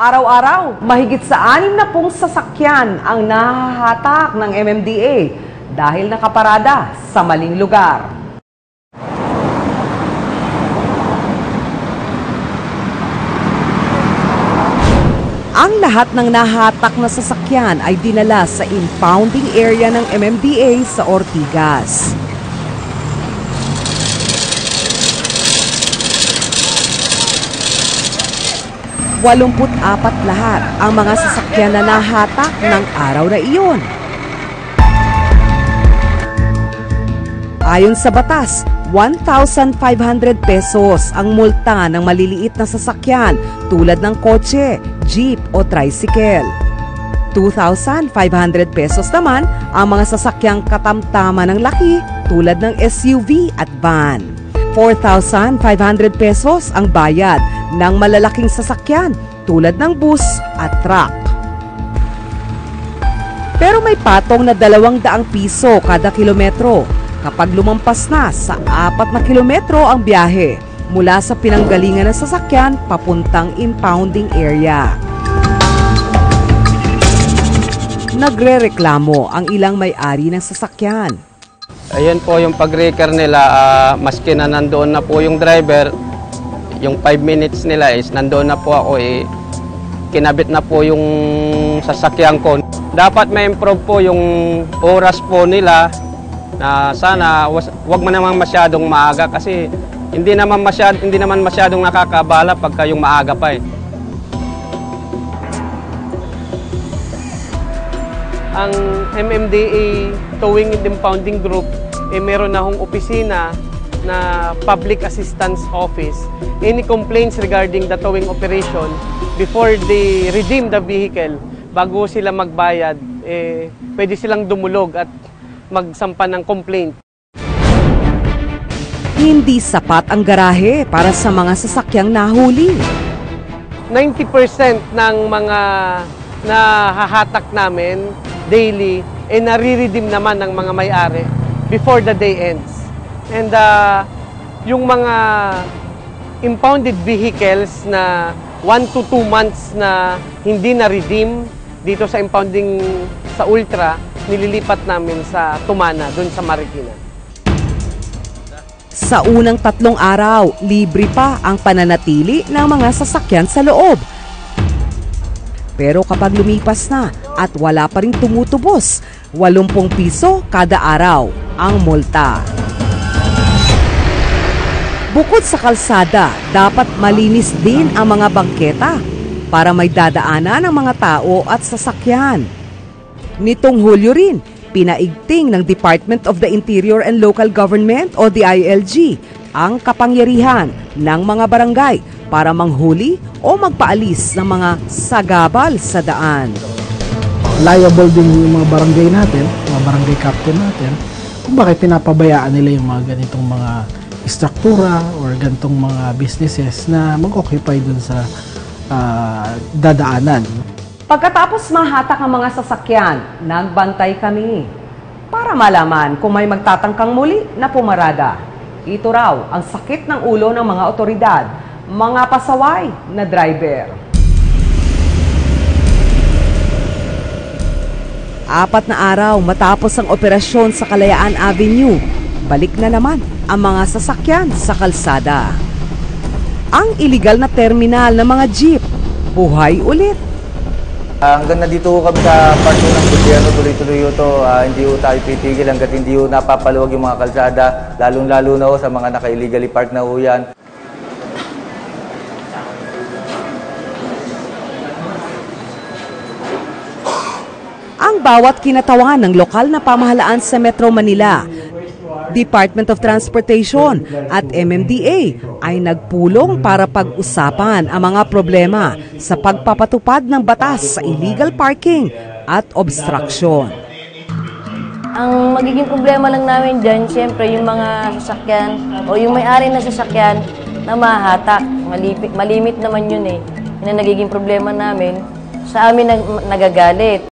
Araw-araw, mahigit sa anim na pong sasakyan ang nahahatak ng MMDA dahil nakaparada sa maling lugar. Ang lahat ng nahatak na sasakyan ay dinala sa impounding area ng MMDA sa Ortigas. Walumput apat lahat ang mga sasakyan na nahatak ng araw na iyon. Ayon sa batas, 1,500 pesos ang multa ng maliliit na sasakyan tulad ng kotse, jeep o tricycle. 2,500 pesos naman ang mga sasakyang katamtama ng laki tulad ng SUV at van. 4,500 pesos ang bayad ng malalaking sasakyan tulad ng bus at truck. Pero may patong na 200 piso kada kilometro kapag lumampas na sa 4 na kilometro ang biyahe mula sa pinanggalingan ng sasakyan papuntang impounding area. Nagre-reklamo ang ilang may-ari ng sasakyan. Ayan po yung pag-reker nila, ah, maski na nandoon na po yung driver, yung 5 minutes nila is nandoon na po ako eh, kinabit na po yung sasakyan ko. Dapat ma-improve po yung oras po nila na sana wag man naman masyadong maaga kasi hindi naman masyad hindi naman masyadong nakakabala pagka yung maaga pa eh. ang MMDA Towing and Impounding Group eh meron na hong opisina na Public Assistance Office. Any complaints regarding the towing operation before they redeem the vehicle, bago sila magbayad, eh, pwede silang dumulog at magsampa ng complaint. Hindi sapat ang garahe para sa mga sasakyang nahuli. 90% ng mga nahahatak namin daily, eh nare-redeem naman ng mga may-ari before the day ends. And uh, yung mga impounded vehicles na 1 to 2 months na hindi na-redeem dito sa impounding sa Ultra, nililipat namin sa Tumana, doon sa Marikina. Sa unang tatlong araw, libre pa ang pananatili ng mga sasakyan sa loob. Pero kapag lumipas na at wala pa rin tumutubos, 80 piso kada araw ang multa. Bukod sa kalsada, dapat malinis din ang mga bangketa para may dadaanan ng mga tao at sasakyan. Nitong Hulyo rin, pinaigting ng Department of the Interior and Local Government o DILG ang kapangyarihan ng mga barangay para manghuli o magpaalis ng mga sagabal sa daan. liable din yung mga barangay natin, mga barangay captain natin, kung bakit pinapabayaan nila yung mga ganitong mga struktura or ganitong mga businesses na mag-occupy dun sa ah, dadaanan. Pagkatapos mahatak ang mga sasakyan, nagbantay kami para malaman kung may magtatangkang muli na pumarada. Ito raw ang sakit ng ulo ng mga otoridad, mga pasaway na driver. Apat na araw matapos ang operasyon sa Kalayaan Avenue, balik na naman ang mga sasakyan sa kalsada. Ang iligal na terminal ng mga jeep, buhay ulit. Ah, hanggang nandito ho kami sa part ho ng gobyerno, tuloy-tuloy ho to. Ah, hindi ho tayo titigil hanggat hindi ho napapaluwag yung mga kalsada, lalong-lalo na ho sa mga naka-illegally park na ho yan. ang bawat kinatawan ng lokal na pamahalaan sa Metro Manila. Department of Transportation at MMDA ay nagpulong para pag-usapan ang mga problema sa pagpapatupad ng batas sa illegal parking at obstruction. Ang magiging problema lang namin dyan, siyempre yung mga sasakyan o yung may-ari na sasakyan na mahatak. Malimit naman yun eh. Yun nagiging problema namin. Sa amin nag, nagagalit.